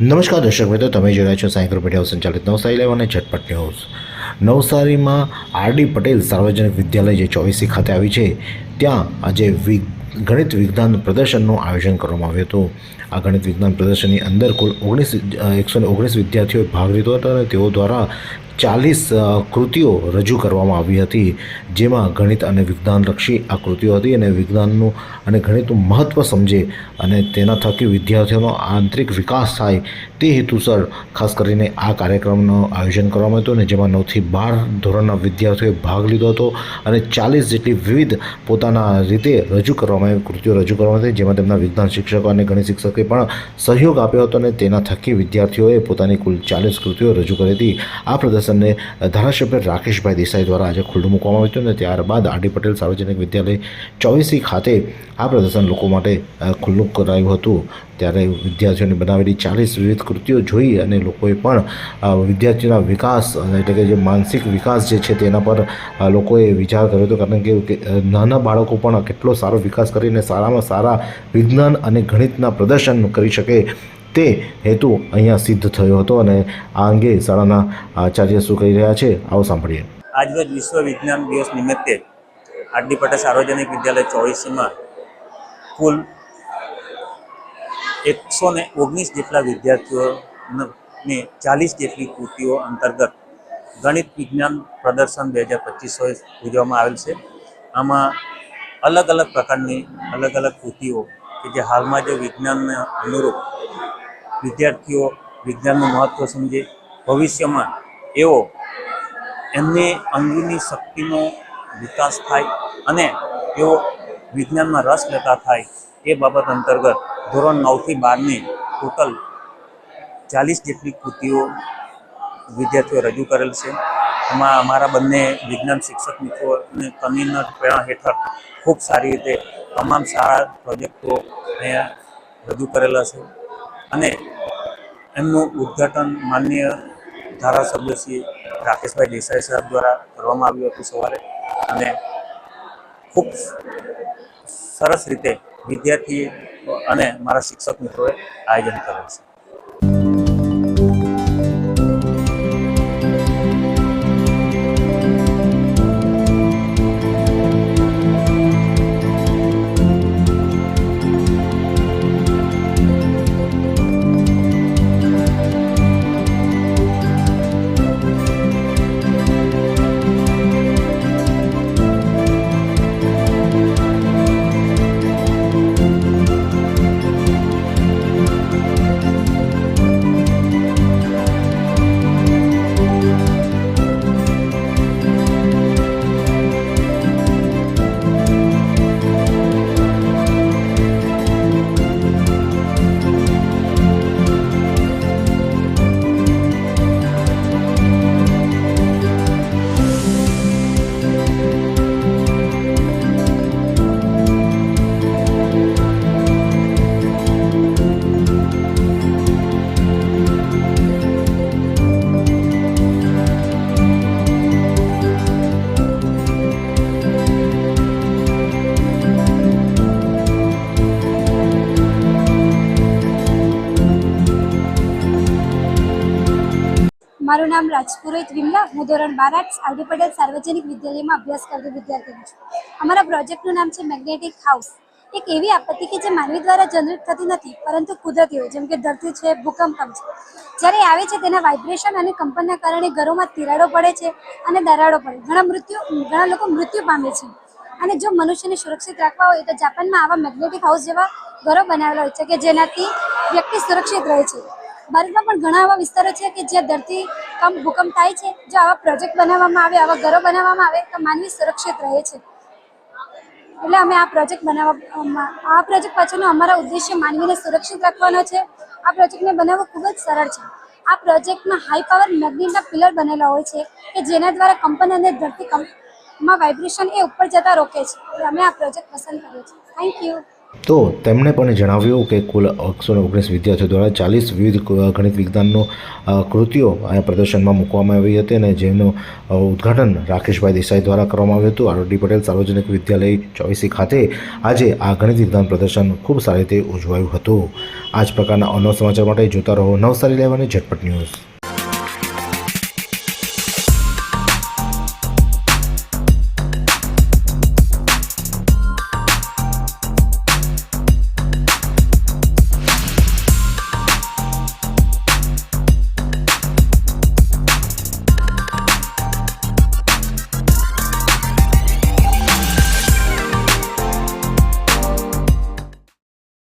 નમસ્કાર દર્શક મિત્રો, તમે રહ્યા છો સાયકલ મીડિયા સંચાલિત નવસારી લાઈવ અને ઝટપટ ન્યૂઝ. નવસારીમાં આરડી પટેલ સાર્વજનિક વિદ્યાલય જે ચોવીસી ખાતે આવી છે, ત્યાં આજે વિ ગણિત વિજ્ઞાન પ્રદર્શનનું આયોજન કરવામાં આવ્યું હતું. આ ગણિત વિજ્ઞાન પ્રદર્શનની અંદર કુલ ઓગણીસ એકસો ઓગણીસ વિદ્યાર્થીઓએ ભાગ લીધો હતો અને તેઓ દ્વારા ચાલીસ કૃતિઓ રજૂ કરવામાં આવી હતી, જેમાં ગણિત અને વિજ્ઞાનલક્ષી આ કૃતિઓ હતી અને વિજ્ઞાનનું અને ગણિતનું મહત્ત્વ સમજે અને તેના થકી વિદ્યાર્થીઓનો આંતરિક વિકાસ થાય તે હેતુસર ખાસ કરીને આ કાર્યક્રમનું આયોજન કરવામાં હતું અને જેમાં નવથી બાર ધોરણના વિદ્યાર્થીઓએ ભાગ લીધો હતો અને ચાલીસ જેટલી વિવિધ પોતાના રીતે રજૂ કરવામાં આવી, કૃતિઓ રજૂ કરવામાં આવી જેમાં તેમના વિજ્ઞાન શિક્ષકો અને ગણિત શિક્ષકે પણ સહયોગ આપ્યો હતો અને તેના થકી વિદ્યાર્થીઓએ પોતાની કુલ ચાલીસ કૃતિઓ રજૂ કરી હતી. આ પ્રદર્શનને ધારાસભ્ય રાકેશભાઈ દેસાઈ દ્વારા આજે ખુલ્લું મૂકવામાં આવ્યું હતું અને ત્યારબાદ આરડી પટેલ સાર્વજનિક વિદ્યાલય ચોવીસી ખાતે આ પ્રદર્શન લોકો માટે ખુલ્લું કરાયું હતું. ત્યારે વિદ્યાર્થીઓને બનાવેલી ચાલીસ વિવિધ કૃતિઓ જોઈ અને લોકોએ પણ વિદ્યાર્થીઓના વિકાસ અને એટલે કે જે માનસિક વિકાસ જે છે તેના પર લોકોએ વિચાર કર્યો હતો. કારણ કે, નાના બાળકો પણ કેટલો સારો વિકાસ કરીને સારામાં સારા વિજ્ઞાન અને ગણિતના પ્રદર્શન કરી શકે તે હેતુ અહીંયા સિદ્ધ થયો હતો અને આ અંગે શાળાના આચાર્ય શું કહી રહ્યા છે, આવો સાંભળીએ. આજરોજ વિશ્વ વિજ્ઞાન દિવસ નિમિત્તે આટલી પટેલ સાર્વજનિક વિદ્યાલય ચોવીસીમાં કુલ એકસો ને ઓગણીસ જેટલા વિદ્યાર્થીઓને ચાલીસ જેટલી કૃતિઓ અંતર્ગત ગણિત વિજ્ઞાન પ્રદર્શન બે હજાર પચીસો યોજવામાં આવેલ છે. આમાં અલગ અલગ પ્રકારની અલગ અલગ કૃતિઓ કે જે હાલમાં જે વિજ્ઞાનને અનુરૂપ વિદ્યાર્થીઓ વિજ્ઞાનનું મહત્ત્વ સમજે. ભવિષ્યમાં એઓ એમને અંગીની શક્તિનો વિકાસ થાય અને તેઓ વિજ્ઞાનમાં રસ લેતા થાય એ બાબત અંતર્ગત ધોરણ નવથી બારની ટોટલ ચાલીસ જેટલી કૃતિઓ વિદ્યાર્થીઓ રજૂ કરેલ છે. એમાં અમારા બંને વિજ્ઞાન શિક્ષક મિત્રો અને કન્વીનર પ્રેરણા હેઠળ ખૂબ સારી રીતે તમામ સારા પ્રોજેક્ટો અહીંયા રજૂ કરેલા છે. અને એમનું ઉદ્ઘાટન માનનીય ધારાસભ્ય શ્રી રાકેશભાઈ દેસાઈ સાહેબ દ્વારા કરવામાં આવ્યું હતું સવારે. અને ખૂબ સરસ રીતે વિદ્યાર્થી અને મારા શિક્ષક મિત્રોએ આયોજન કરેલ છે. મારું નામ રાજપુરોહિત વિમલા. હું ધોરણ બાર આર્ટ્સ આરડી પટેલ સાર્વજનિક વિદ્યાલયમાં અભ્યાસ કરતી વિદ્યાર્થીની છું. અમારા પ્રોજેક્ટનું નામ છે મેગ્નેટિક હાઉસ. એક એવી આપત્તિ કે જે માનવી દ્વારા જનરેટ થતી નથી, પરંતુ કુદરતી હોય, જેમ કે ધરતી છે ભૂકંપ છે. જ્યારે આવે છે, તેના વાઇબ્રેશન અને કંપનના કારણે ઘરોમાં તિરાડો પડે છે અને દરાડો પડે. ઘણા મૃત્યુ, ઘણા લોકો મૃત્યુ પામે છે. અને જો મનુષ્યને સુરક્ષિત રાખવા હોય, તો જાપાનમાં આવા મેગ્નેટિક હાઉસ જેવા ઘરો બનાવેલા હોય છે કે જેનાથી વ્યક્તિ સુરક્ષિત રહે છે. ભારતમાં પણ ઘણા એવા વિસ્તારો છે કે જ્યાં ધરતી કંપ ભૂકંપ થાય છે જો આવા પ્રોજેક્ટ બનાવવામાં આવે, આવા ઘરો બનાવવામાં આવે, તો માનવી સુરક્ષિત રહે છે. એટલે અમે આ પ્રોજેક્ટ બનાવવા આ પ્રોજેક્ટ પાછળનો અમારા ઉદ્દેશ્ય માનવીને સુરક્ષિત રાખવાનો છે. આ પ્રોજેક્ટને બનાવવો ખૂબ જ સરળ છે. આ પ્રોજેક્ટમાં હાઈ પાવર મેગ્નેટના પિલર બનેલા હોય છે, કે જેના દ્વારા કંપન અને ધરતી કંપમાં વાઇબ્રેશન એ ઉપર જતા રોકે છે. અમે આ પ્રોજેક્ટ પસંદ કર્યો છે થેન્ક યુ તો તેમણે પણ જણાવ્યું કે કુલ એકસો ઓગણીસ વિદ્યાર્થીઓ દ્વારા ચાલીસ વિવિધ ગણિત વિજ્ઞાનનો કૃતિઓ અહીંયા પ્રદર્શનમાં મૂકવામાં આવી હતી અને જેનું ઉદ્ઘાટન રાકેશભાઈ દેસાઈ દ્વારા કરવામાં આવ્યું હતું. આરડી પટેલ સાર્વજનિક વિદ્યાલય ચોવીસી ખાતે આજે આ ગણિત વિજ્ઞાન પ્રદર્શન ખૂબ સારી રીતે ઉજવાયું હતું. આ જ પ્રકારના અનવ સમાચાર માટે જોતા રહો નવસારી લેવાની ઝટપટ ન્યૂઝ.